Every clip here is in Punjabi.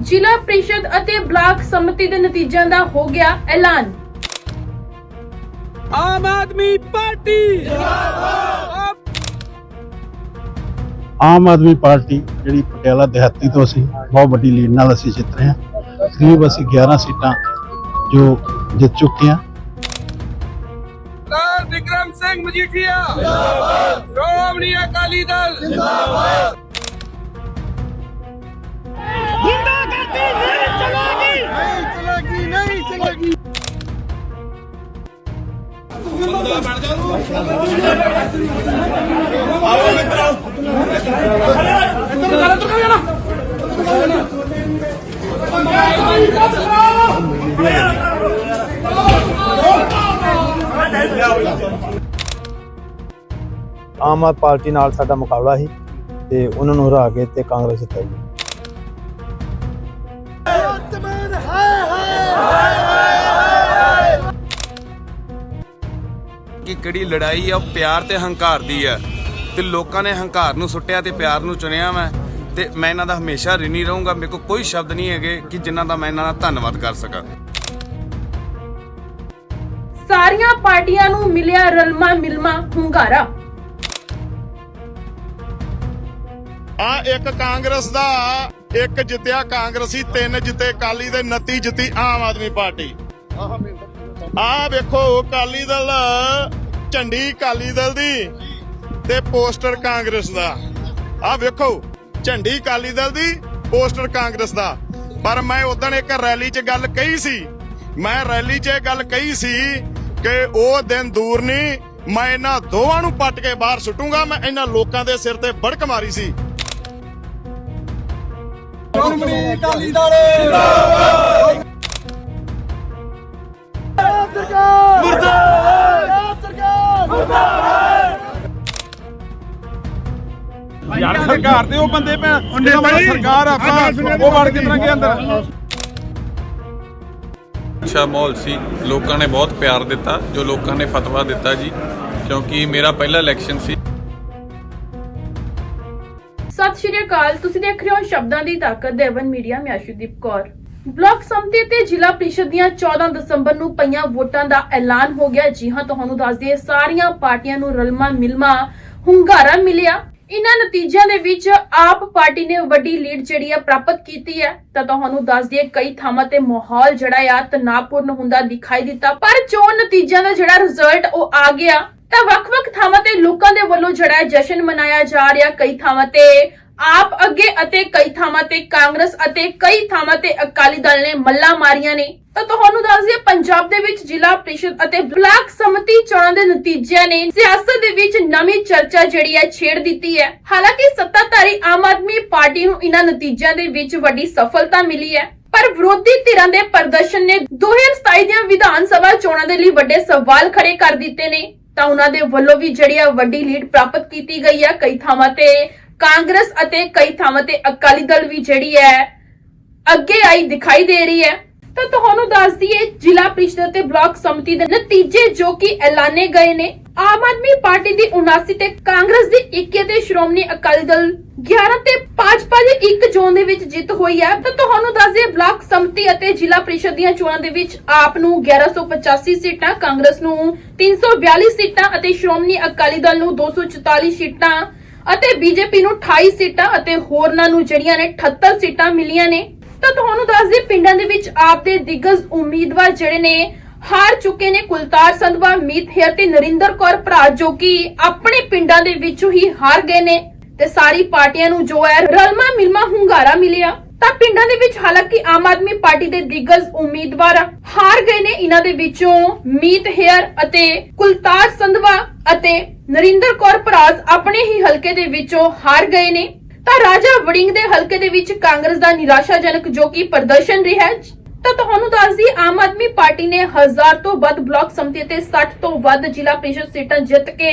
ਜ਼ਿਲ੍ਹਾ ਪ੍ਰੀਸ਼ਦ ਅਤੇ ਬਲਾਕ ਸਮਿਤੀ ਦੇ ਨਤੀਜਿਆਂ ਦਾ ਹੋ ਗਿਆ ਐਲਾਨ। ਆਮ ਆਦਮੀ ਪਾਰਟੀ। ਆਮ ਆਦਮੀ ਪਾਰਟੀ ਜਿਹੜੀ ਪਟਿਆਲਾ ਦਿਹਾਤੀ ਤੋਂ ਅਸੀਂ ਬਹੁਤ ਵੱਡੀ ਲੀਡ ਨਾਲ ਅਸੀਂ ਜਿੱਤ ਰਹੇ ਹਾਂ। ਕਰੀਬ ਅਸੀਂ 11 ਸੀਟਾਂ ਜੋ ਜਿੱਤ ਚੁੱਕੇ ਹਾਂ। ਵਿਕਰਮ ਸਿੰਘ ਮਜੀਠੀਆ। ਜਿੰਦਾਬਾਦ ਸ਼੍ਰੋਮਣੀ ਅਕਾਲੀ ਦਲ। ਜਿੰਦਾਬਾਦ ਆਮ ਆਦਮੀ ਪਾਰਟੀ ਨਾਲ ਸਾਡਾ ਮੁਕਾਬਲਾ ਸੀ ਤੇ ਉਹਨਾਂ ਨੂੰ ਹਰਾ ਕੇ ਤੇ ਕਾਂਗਰਸ ਜਿੱਤ ਆਈ ਕਿ ਕਿਹੜੀ ਲੜਾਈ ਆ ਉਹ ਪਿਆਰ ਤੇ ਹੰਕਾਰ ਦੀ ਆ। ਤੇ ਲੋਕਾਂ ਨੇ ਹੰਕਾਰ ਨੂੰ ਸੁੱਟਿਆ ਤੇ ਪਿਆਰ ਨੂੰ ਚੁਣਿਆ ਮੈਂ। ਤੇ ਮੈਂ ਇਹਨਾਂ ਦਾ ਹਮੇਸ਼ਾ ਰਿਣੀ ਰਹੂੰਗਾ। ਮੇਰੇ ਕੋਲ ਕੋਈ ਸ਼ਬਦ ਨਹੀਂ ਹੈਗੇ ਕਿ ਜਿਨ੍ਹਾਂ ਦਾ ਮੈਂ ਇਹਨਾਂ ਦਾ ਧੰਨਵਾਦ ਕਰ ਸਕਾਂ। ਸਾਰੀਆਂ ਪਾਰਟੀਆਂ ਨੂੰ ਮਿਲਿਆ ਰਲਮਾ ਮਿਲਮਾ ਹੁੰਗਾਰਾ। ਆ ਇੱਕ ਕਾਂਗਰਸ ਦਾ ਇੱਕ ਜਿੱਤਿਆ ਕਾਂਗਰਸੀ ਤਿੰਨ ਜਿੱਤੇ ਕਾਲੀ ਦੇ 29 ਜਿੱਤੀ ਆਮ ਆਦਮੀ ਪਾਰਟੀ। ਆਹ ਵੇਖੋ ਅਕਾਲੀ ਦਲ, ਝੰਡੀ ਕਾਲੀ ਦਲ ਦੀ ਤੇ ਪੋਸਟਰ ਕਾਂਗਰਸ ਦਾ। ਆ ਵੇਖੋ, ਝੰਡੀ ਕਾਲੀ ਦਲ ਦੀ, ਪੋਸਟਰ ਕਾਂਗਰਸ ਦਾ। ਪਰ ਮੈਂ ਉਦੋਂ ਇੱਕ ਰੈਲੀ 'ਚ ਗੱਲ ਕਹੀ ਸੀ, ਮੈਂ ਰੈਲੀ 'ਚ ਇਹ ਗੱਲ ਕਹੀ ਸੀ ਕਿ ਉਹ ਦਿਨ ਦੂਰ ਨਹੀਂ, ਮੈਂ ਇਹਨਾਂ ਦੋਵਾਂ ਨੂੰ ਪੱਟ ਕੇ ਬਾਹਰ ਸੁੱਟੂੰਗਾ, ਮੈਂ ਇਹਨਾਂ ਲੋਕਾਂ ਦੇ ਸਿਰ ਤੇ ਬੜਕ ਮਾਰੀ ਸੀ। ਯਾਰ ਸਰਕਾਰ ਦੇ ਉਹ ਬੰਦੇ ਪੈ ਉਹਨਾਂ ਵਾਲੀ ਸਰਕਾਰ ਆਪਾਂ ਉਹ ਵੜ ਕੇ ਤਰਾਂਗੇ ਅੰਦਰ। ਅੱਛਾ ਮਾਹੌਲ ਸੀ। ਲੋਕਾਂ ਨੇ ਬਹੁਤ ਪਿਆਰ ਦਿੱਤਾ ਜੋ ਲੋਕਾਂ ਨੇ ਫਤਵਾ ਦਿੱਤਾ ਜੀ ਕਿਉਂਕਿ ਮੇਰਾ ਪਹਿਲਾ ਇਲੈਕਸ਼ਨ ਸੀ। ਸਤਿ ਸ਼੍ਰੀ ਅਕਾਲ ਤੁਸੀਂ ਦੇਖ ਰਹੇ ਹੋ ਸ਼ਬਦਾਂ ਦੀ ਤਾਕਤ ਦੇਵਨ ਮੀਡੀਆ ਮੈਂ ਅਸ਼ੂਦੀਪ ਕੌਰ। ਬਲਾਕ ਸੰਮਤੀ ਤੇ ਜ਼ਿਲ੍ਹਾ ਪ੍ਰੀਸ਼ਦ ਦੀਆਂ 14 ਦਸੰਬਰ ਨੂੰ ਪਈਆਂ ਵੋਟਾਂ ਦਾ ਐਲਾਨ ਹੋ ਗਿਆ। ਜੀ ਹਾਂ, ਤੁਹਾਨੂੰ ਦੱਸ ਦਈਏ, ਸਾਰੀਆਂ ਪਾਰਟੀਆਂ ਨੂੰ ਰਲਮਾ ਮਿਲਮਾ ਹੁੰਗਾਰਾ ਮਿਲਿਆ। ਇਨ੍ਹਾਂ ਨਤੀਜਿਆਂ ਦੇ ਵਿੱਚ ਆਪ ਪਾਰਟੀ ਨੇ ਵੱਡੀ ਲੀਡ ਜਿਹੜੀ ਆ ਪ੍ਰਾਪਤ ਕੀਤੀ ਹੈ। ਤਾਂ ਤੁਹਾਨੂੰ ਦੱਸ ਦਈਏ, ਕਈ ਥਾਵਾਂ ਤੇ ਮਾਹੌਲ ਜਿਹੜਾ ਆ ਤਣਾਅਪੂਰਨ ਹੁੰਦਾ ਦਿਖਾਈ ਦਿੱਤਾ। ਪਰ ਚੋਣ ਨਤੀਜਿਆਂ ਦਾ ਜਿਹੜਾ ਰਿਜ਼ਲਟ ਉਹ ਆ ਗਿਆ, ਤਾਂ ਵੱਖ-ਵੱਖ ਥਾਵਾਂ ਤੇ ਲੋਕਾਂ ਦੇ ਵੱਲੋਂ ਜਿਹੜਾ ਜਸ਼ਨ ਮਨਾਇਆ ਜਾ ਰਿਹਾ। ਕਈ ਥਾਵਾਂ ਤੇ ਆਪ ਅੱਗੇ ਅਤੇ ਕਈ ਥਾਵਾਂ ਤੇ ਕਾਂਗਰਸ ਅਤੇ ਕਈ ਥਾਵਾਂ ਤੇ ਅਕਾਲੀ ਦਲ ਨੇ ਮੱਲਾ ਮਾਰੀਆਂ ਨੇ। ਤਾਂ ਤੁਹਾਨੂੰ ਦੱਸ ਦਈਏ, ਪੰਜਾਬ ਦੇ ਵਿੱਚ ਜ਼ਿਲ੍ਹਾ ਪ੍ਰੀਸ਼ਦ ਅਤੇ ਬਲਾਕ ਸਮਿਤੀ ਚੋਣਾਂ ਦੇ ਨਤੀਜਿਆਂ ਨੇ ਸਿਆਸਤ ਦੇ ਵਿੱਚ ਨਵੀਂ ਚਰਚਾ ਜਿਹੜੀ ਹੈ ਛੇੜ ਦਿੱਤੀ ਹੈ। ਹਾਲਾਂਕਿ ਸੱਤਾਧਾਰੀ ਆਮ ਆਦਮੀ ਪਾਰਟੀ ਨੂੰ ਇਹਨਾਂ ਨਤੀਜਿਆਂ ਦੇ ਵਿੱਚ ਵੱਡੀ ਸਫਲਤਾ ਮਿਲੀ ਹੈ। ਪਰ ਵਿਰੋਧੀ ਧਿਰਾਂ ਦੇ ਪ੍ਰਦਰਸ਼ਨ ਨੇ 2027 ਦੀਆਂ ਵਿਧਾਨ ਸਭਾ ਚੋਣਾਂ ਦੇ ਲਈ ਵੱਡੇ ਸਵਾਲ ਖੜੇ ਕਰ ਦਿੱਤੇ ਨੇ। ਤਾਂ ਉਹਨਾਂ ਦੇ ਵੱਲੋਂ ਵੀ ਜਿਹੜੀ ਆ ਵੱਡੀ ਲੀਡ ਪ੍ਰਾਪਤ ਕੀਤੀ ਗਈ ਹੈ। ਕਈ ਥਾਵਾਂ ਤੇ ਕਾਂਗਰਸ ਅਤੇ ਕਈ ਥਾਵਾਂ ਤੇ ਅਕਾਲੀ ਦਲ ਵੀ ਜਿਹੜੀ ਹੈ, ਅੱਗੇ ਆਈ ਦਿਖਾਈ ਦੇ ਰਹੀ ਹੈ। ਤਾਂ ਤੁਹਾਨੂੰ ਦੱਸ ਦਈਏ, ਜ਼ਿਲ੍ਹਾ ਪ੍ਰੀਸ਼ਦ ਤੇ ਬਲਾਕ ਸਮਿਤੀ ਦੇ ਨਤੀਜੇ ਜੋ ਕਿ ਐਲਾਨੇ ਗਏ ਨੇ। ਆਮ ਆਦਮੀ ਪਾਰਟੀ ਦੀ 79 ਤੇ ਕਾਂਗਰਸ ਦੀ 21 ਤੇ ਸ਼੍ਰੋਮਣੀ ਅਕਾਲੀ ਦਲ 11 ਤੇ ਭਾਜਪਾ ਦੀ ਇੱਕ ਜ਼ੋਨ ਦੇ ਵਿੱਚ ਜਿੱਤ ਹੋਈ ਹੈ। ਤਾਂ ਤੁਹਾਨੂੰ ਦੱਸ ਦਈਏ, ਬਲਾਕ ਸਮਿਤੀ ਅਤੇ ਜ਼ਿਲ੍ਹਾ ਪ੍ਰੀਸ਼ਦ ਦੀਆਂ ਚੋਣਾਂ ਦੇ ਵਿੱਚ ਆਪ ਨੂੰ 1185 ਸੀਟਾਂ, ਕਾਂਗਰਸ ਨੂੰ 342 ਸੀਟਾਂ ਅਤੇ ਸ਼੍ਰੋਮਣੀ ਅਕਾਲੀ ਦਲ ਨੂੰ 244 ਸੀਟਾਂ ਅਤੇ ਬੀਜੇਪੀ ਨੂੰ 28 ਸੀਟਾਂ ਅਤੇ ਹੋਰਨਾਂ ਨੂੰ ਜਿਹੜੀਆਂ ਨੇ 78 ਸੀਟਾਂ ਮਿਲੀਆਂ ਨੇ। ਤਾਂ ਤੁਹਾਨੂੰ ਦੱਸ ਦਈਏ, ਪਿੰਡਾਂ ਦੇ ਵਿੱਚ ਆਪ ਦੇ ਦਿਗਜ ਉਮੀਦਵਾਰ ਜਿਹੜੇ ਨੇ, ਹਾਰ ਚੁੱਕੇ ਨੇ ਕੁਲਤਾਰ ਸੰਧਵਾ, ਮੀਤ ਹੇਰ ਤੇ ਨਰਿੰਦਰ ਕੌਰ ਭਰਾ, ਜੋ ਕਿ ਆਪਣੇ ਪਿੰਡਾਂ ਦੇ ਵਿੱਚੋਂ ਹੀ ਹਾਰ ਗਏ ਨੇ। ਤੇ ਸਾਰੀ ਪਾਰਟੀਆਂ ਨੂੰ ਜੋ ਹੈ, ਰਲਮਾ ਮਿਲਮਾ ਹੁੰਗਾਰਾ ਮਿਲਿਆ। ਤਾਂ ਪਿੰਡਾਂ ਦੇ ਵਿੱਚ ਹਾਲਾਂਕਿ ਆਮ ਆਦਮੀ ਪਾਰਟੀ ਦੇ ਦਿਗਜ ਉਮੀਦਵਾਰ ਹਾਰ ਗਏ ਨੇ। ਇਹਨਾਂ ਦੇ ਵਿੱਚੋਂ ਮੀਤ ਹੇਅਰ ਅਤੇ ਕੁਲਤਾਰ ਸੰਧਵਾ ਅਤੇ ਨਰਿੰਦਰ ਕੌਰ ਭਰਾਜ ਆਪਣੇ ਹੀ ਹਲਕੇ ਦੇ ਵਿੱਚੋਂ ਹਾਰ ਗਏ ਨੇ। ਤਾਂ ਰਾਜਾ ਵੜਿੰਗ ਦੇ ਹਲਕੇ ਦੇ ਵਿੱਚ ਕਾਂਗਰਸ ਦਾ ਨਿਰਾਸ਼ਾਜਨਕ ਜੋ ਕਿ ਪ੍ਰਦਰਸ਼ਨ ਰਿਹਾ ਤਾਂ ਤੁਹਾਨੂੰ ਦੱਸ ਦਈਏ ਆਮ ਆਦਮੀ ਪਾਰਟੀ ਨੇ ਹਜ਼ਾਰ ਤੋਂ ਵੱਧ ਬਲਾਕ ਸੰਮਤੀ ਤੇ 60 ਤੋਂ ਵੱਧ ਜ਼ਿਲ੍ਹਾ ਪ੍ਰੀਸ਼ਦ ਸੀਟਾਂ ਜਿੱਤ ਕੇ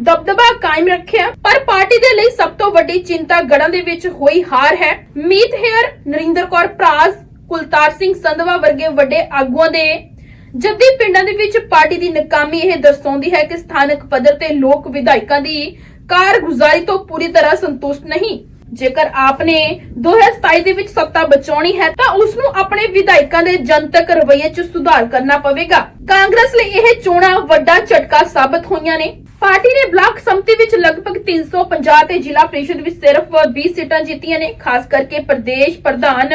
ਦਬਦਬਾ ਕਾਇਮ ਰੱਖਿਆ। ਪਰ ਪਾਰਟੀ ਦੇ ਲਈ ਸਭ ਤੋਂ ਵੱਡੀ ਚਿੰਤਾ ਗੜਾਂ ਦੇ ਵਿੱਚ ਹੋਈ ਹਾਰ ਹੈ। ਮੀਤ ਹੇਅਰ, ਨਰਿੰਦਰ ਕੌਰ ਪ੍ਰਾਸ ਕੁਲਤਾਰ ਸਿੰਘ ਸੰਧਵਾ ਵਰਗੇ ਵੱਡੇ ਆਗੂਆਂ ਦੇ ਜੱਦੀ ਪਿੰਡਾਂ ਦੇ ਵਿੱਚ ਪਾਰਟੀ ਦੀ ਨਕਾਮੀ ਇਹ ਦਰਸਾਉਂਦੀ ਹੈ ਕਿ ਸਥਾਨਕ ਪੱਧਰ ਤੇ ਲੋਕ ਵਿਧਾਇਕਾਂ ਦੀ ਕਾਰਗੁਜ਼ਾਰੀ ਤੋਂ ਪੂਰੀ ਤਰ੍ਹਾਂ ਸੰਤੁਸ਼ਟ ਨਹੀਂ। ਜੇਕਰ ਆਪਨੇ 2027 ਦੇ ਵਿੱਚ ਸੱਤਾ ਬਚਾਉਣੀ ਹੈ ਤਾਂ ਉਸ ਨੂੰ ਆਪਣੇ ਵਿਧਾਇਕਾਂ ਦੇ ਜਨਤਕ ਰਵੱਈਏ 'ਚ ਸੁਧਾਰ ਕਰਨਾ ਪਵੇਗਾ। ਕਾਂਗਰਸ ਲਈ ਇਹ ਚੋਣਾਂ ਵੱਡਾ ਝਟਕਾ ਸਾਬਤ ਹੋਈਆਂ ਨੇ। ਪਾਰਟੀ ਨੇ ਬਲਾਕ ਸੰਮਤੀ ਵਿੱਚ ਲਗਭਗ 350 ਤੇ ਜ਼ਿਲ੍ਹਾ ਪ੍ਰੀਸ਼ਦ ਵਿੱਚ ਸਿਰਫ 20 ਸੀਟਾਂ ਜਿੱਤੀਆਂ ਨੇ, ਖਾਸ ਕਰਕੇ ਪ੍ਰਦੇਸ਼ ਪ੍ਰਧਾਨ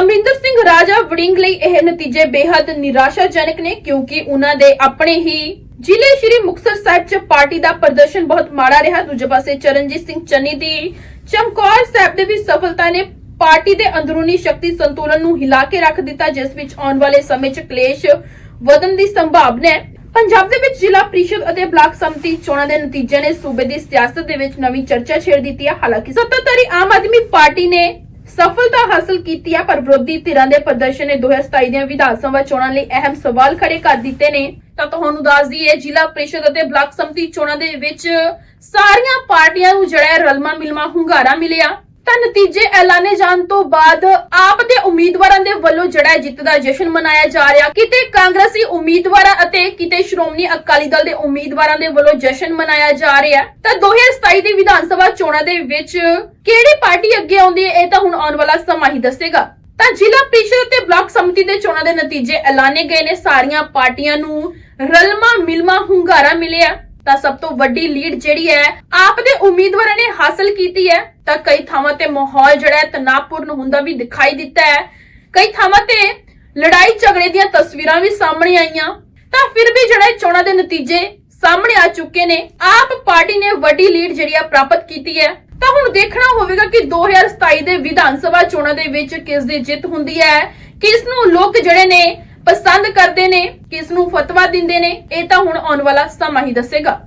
ਅਮਰਿੰਦਰ ਸਿੰਘ ਰਾਜਾ ਵੜਿੰਗ ਲਈ ਇਹ ਨਤੀਜੇ ਬੇहद ਨਿਰਾਸ਼ਾਜਨਕ ਨੇ, ਕਿਉਂਕਿ ਉਹਨਾਂ ਦੇ ਆਪਣੇ ਹੀ ਜ਼ਿਲ੍ਹੇ ਸ਼੍ਰੀ ਮੁਕਤਸਰ ਸਾਹਿਬ 'ਚ ਪਾਰਟੀ ਦਾ ਪ੍ਰਦਰਸ਼ਨ ਬਹੁਤ ਮਾੜਾ ਰਿਹਾ। ਦੂਜੇ ਪਾਸੇ ਚਰਨਜੀਤ ਸਿੰਘ ਚੰਨੀ ਦੀ ਚਮਕੌਰ ਸਾਹਿਬ ਦੇ ਵਿੱਚ ਸਫਲਤਾ ਨੇ ਪਾਰਟੀ ਦੇ ਅੰਦਰੂਨੀ ਸ਼ਕਤੀ ਸੰਤੁਲਨ ਨੂੰ ਹਿਲਾ ਕੇ ਰੱਖ ਦਿੱਤਾ, ਜਿਸ ਵਿੱਚ ਆਉਣ ਵਾਲੇ ਸਮੇਂ 'ਚ ਕਲੇਸ਼ ਵਧਣ ਦੀ ਸੰਭਾਵਨਾ ਹੈ। ਪੰਜਾਬ ਦੇ ਵਿੱਚ ਜ਼ਿਲ੍ਹਾ ਪ੍ਰੀਸ਼ਦ ਅਤੇ ਬਲਾਕ ਸੰਮਤੀ ਚੋਣਾਂ ਦੇ ਨਤੀਜਿਆਂ ਨੇ ਸੂਬੇ ਦੀ ਸਿਆਸਤ ਦੇ ਵਿੱਚ ਨਵੀਂ ਚਰਚਾ ਛੇੜ ਦਿੱਤੀ ਹੈ ਹਾਲਾਂਕਿ ਸੱਤਾਧਾਰੀ ਆਮ ਆਦਮੀ ਪਾਰਟੀ ਨੇ ਸਫਲਤਾ ਹਾਸਲ ਕੀਤੀ ਹੈ ਪਰ ਵਿਰੋਧੀ ਧਿਰਾਂ ਦੇ ਪ੍ਰਦਰਸ਼ਨ ਨੇ 2027 ਦੀਆਂ ਵਿਧਾਨ ਸਭਾ ਚੋਣਾਂ ਲਈ ਅਹਿਮ ਸਵਾਲ ਖੜੇ ਕਰ ਦਿੱਤੇ ਨੇ। ਤਾਂ ਤੁਹਾਨੂੰ ਦੱਸ ਦਈਏ, ਜ਼ਿਲ੍ਹਾ ਪ੍ਰੀਸ਼ਦ ਅਤੇ ਬਲਾਕ ਸੰਮਤੀ ਚੋਣਾਂ ਦੇ ਵਿੱਚ ਸਾਰੀਆਂ ਪਾਰਟੀਆਂ ਨੂੰ ਜਿਹੜਾ ਹੈ ਰਲਮਾ ਮਿਲਮਾ ਹੁੰਗਾਰਾ ਮਿਲਿਆ। ਤਾਂ ਨਤੀਜੇ ਐਲਾਨੇ ਜਾਣ ਤੋਂ ਬਾਅਦ ਆਪ ਦੇ ਉਮੀਦਵਾਰਾਂ ਦੇ ਵੱਲੋਂ ਜਿਹੜਾ ਜਿੱਤ ਦਾ ਜਸ਼ਨ ਮਨਾਇਆ ਜਾ ਰਿਹਾ, ਕਿਤੇ ਕਾਂਗਰਸੀ ਉਮੀਦਵਾਰਾਂ ਅਤੇ ਕਿਤੇ ਸ਼੍ਰੋਮਣੀ ਅਕਾਲੀ ਦਲ ਦੇ ਉਮੀਦਵਾਰਾਂ ਦੇ ਵੱਲੋਂ ਜਸ਼ਨ ਮਨਾਇਆ ਜਾ ਰਿਹਾ। ਤਾਂ 2027 ਦੀ ਵਿਧਾਨ ਸਭਾ ਚੋਣਾਂ ਦੇ ਵਿੱਚ ਕਿਹੜੀ ਪਾਰਟੀ ਅੱਗੇ ਆਉਂਦੀ ਹੈ, ਇਹ ਤਾਂ ਹੁਣ ਆਉਣ ਵਾਲਾ ਸਮਾਂ ਹੀ ਦੱਸੇਗਾ। ਤਾਂ ਜ਼ਿਲ੍ਹਾ ਪ੍ਰੀਸ਼ਦ ਤੇ ਬਲਾਕ ਸਮਿਤੀ ਦੇ ਚੋਣਾਂ ਦੇ ਨਤੀਜੇ ਐਲਾਨੇ ਗਏ ਨੇ, ਸਾਰੀਆਂ ਪਾਰਟੀਆਂ ਨੂੰ ਰਲਮਾ ਮਿਲਮਾ ਹੁੰਗਾਰਾ ਮਿਲਿਆ। ਤਾਂ ਸਭ ਤੋਂ ਵੱਡੀ ਲੀਡ ਜਿਹੜੀ ਹੈ, ਆਪ ਦੇ ਉਮੀਦਵਾਰਾਂ ਨੇ ਹਾਸਲ ਕੀਤੀ ਹੈ। ਤਾਂ ਕਈ ਥਾਵਾਂ ਤੇ ਮਾਹੌਲ ਜਿਹੜਾ ਹੈ, ਤਣਾਅਪੂਰਨ ਹੁੰਦਾ ਵੀ ਦਿਖਾਈ ਦਿੱਤਾ ਹੈ। ਕਈ ਥਾਵਾਂ ਤੇ ਲੜਾਈ ਝਗੜੇ ਦੀਆਂ ਤਸਵੀਰਾਂ ਵੀ ਸਾਹਮਣੇ ਆਈਆਂ। ਤਾਂ ਫਿਰ ਵੀ ਜਿਹੜਾ ਚੋਣਾਂ ਦੇ ਨਤੀਜੇ ਸਾਹਮਣੇ ਆ ਚੁੱਕੇ ਨੇ। ਆਪ ਪਾਰਟੀ ਨੇ ਵੱਡੀ ਲੀਡ ਜਿਹੜੀ ਆ ਪ੍ਰਾਪਤ ਕੀਤੀ ਹੈ। ਤਾਂ ਹੁਣ ਦੇਖਣਾ ਹੋਵੇਗਾ ਕਿ 2027 ਦੇ ਵਿਧਾਨ ਸਭਾ ਚੋਣਾਂ ਦੇ ਵਿੱਚ ਕਿਸ ਦੀ ਜਿੱਤ ਹੁੰਦੀ ਹੈ, ਕਿਸ ਨੂੰ ਲੋਕ ਜਿਹੜੇ ਨੇ ਪਸੰਦ ਕਰਦੇ ਨੇ, ਕਿਸ ਨੂੰ ਫਤਵਾ ਦਿੰਦੇ ਨੇ, ਇਹ ਤਾਂ ਹੁਣ ਆਉਣ ਵਾਲਾ ਸਮਾਂ ਹੀ ਦੱਸੇਗਾ।